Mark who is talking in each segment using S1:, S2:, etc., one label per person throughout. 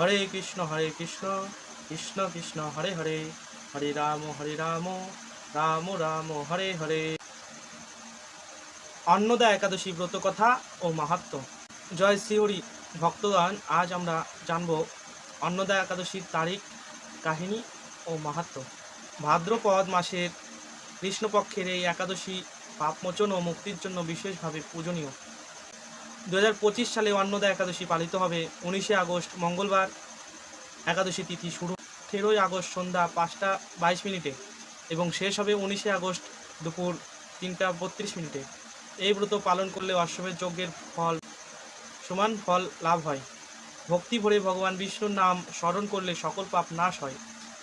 S1: হরে কৃষ্ণ হরে কৃষ্ণ কৃষ্ণ কৃষ্ণ হরে হরে হরে রাম হরে রাম রাম রাম হরে হরে অন্নদা একাদশী ব্রত কথা ও মাহাত্ম জয় শ্রীহরি ভক্তগণ আজ আমরা জানব অন্নদা একাদশীর তারিখ কাহিনী ও মাহাত্ম ভাদ্রপদ মাসের কৃষ্ণপক্ষের এই একাদশী পাপমোচন ও মুক্তির জন্য বিশেষভাবে পূজনীয় দু সালে অন্নদা একাদশী পালিত হবে উনিশে আগস্ট মঙ্গলবার একাদশী তিথি শুরু তেরোই আগস্ট সন্ধ্যা পাঁচটা বাইশ মিনিটে এবং শেষ হবে উনিশে আগস্ট দুপুর তিনটা বত্রিশ মিনিটে এই ব্রত পালন করলে অশ্বমের যজ্ঞের ফল সমান ফল লাভ হয় ভক্তি ভরে ভগবান বিষ্ণুর নাম স্মরণ করলে সকল পাপ নাশ হয়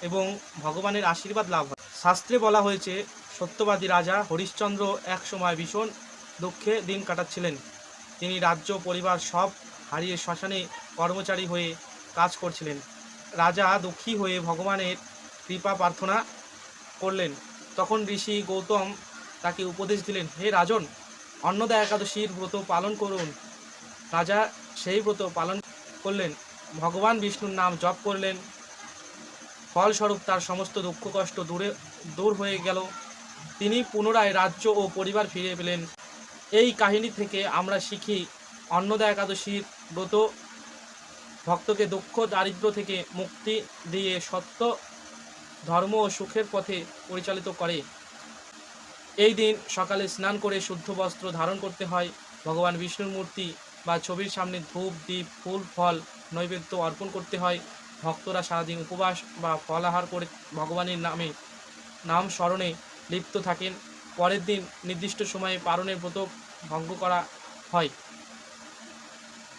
S1: এবং ভগবানের আশীর্বাদ লাভ হয় শাস্ত্রে বলা হয়েছে সত্যবাদী রাজা হরিশ্চন্দ্র এক সময় ভীষণ দুঃখে দিন কাটাচ্ছিলেন তিনি রাজ্য পরিবার সব হারিয়ে শ্মশানে কর্মচারী হয়ে কাজ করছিলেন রাজা দুঃখী হয়ে ভগবানের কৃপা প্রার্থনা করলেন তখন ঋষি গৌতম তাকে উপদেশ দিলেন হে রাজন অন্নদা একাদশীর ব্রত পালন করুন রাজা সেই ব্রত পালন করলেন ভগবান বিষ্ণুর নাম জপ করলেন ফলস্বরূপ তার সমস্ত দুঃখ কষ্ট দূরে দূর হয়ে গেল তিনি পুনরায় রাজ্য ও পরিবার ফিরে পেলেন এই কাহিনী থেকে আমরা শিখি অন্নদা একাদশীর ব্রত ভক্তকে দুঃখ দারিদ্র থেকে মুক্তি দিয়ে সত্য ধর্ম ও সুখের পথে পরিচালিত করে এই দিন সকালে স্নান করে শুদ্ধ বস্ত্র ধারণ করতে হয় ভগবান বিষ্ণুর মূর্তি বা ছবির সামনে ধূপ দ্বীপ ফুল ফল নৈবেদ্য অর্পণ করতে হয় ভক্তরা সারাদিন উপবাস বা ফলাহার করে ভগবানের নামে নাম স্মরণে লিপ্ত থাকেন পরের দিন নির্দিষ্ট সময়ে পারণের ব্রত ভঙ্গ করা হয়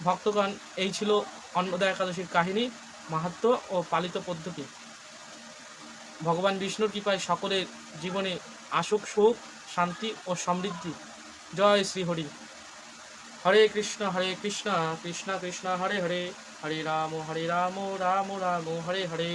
S1: ভক্তগণ এই ছিল অন্নদা একাদশীর কাহিনী মাহাত্ম ও পালিত পদ্ধতি ভগবান বিষ্ণুর কৃপায় সকলের জীবনে আসুক সুখ শান্তি ও সমৃদ্ধি জয় শ্রী হরি হরে কৃষ্ণ হরে কৃষ্ণ কৃষ্ণ কৃষ্ণ হরে হরে হরে রাম হরে রাম রাম রাম হরে হরে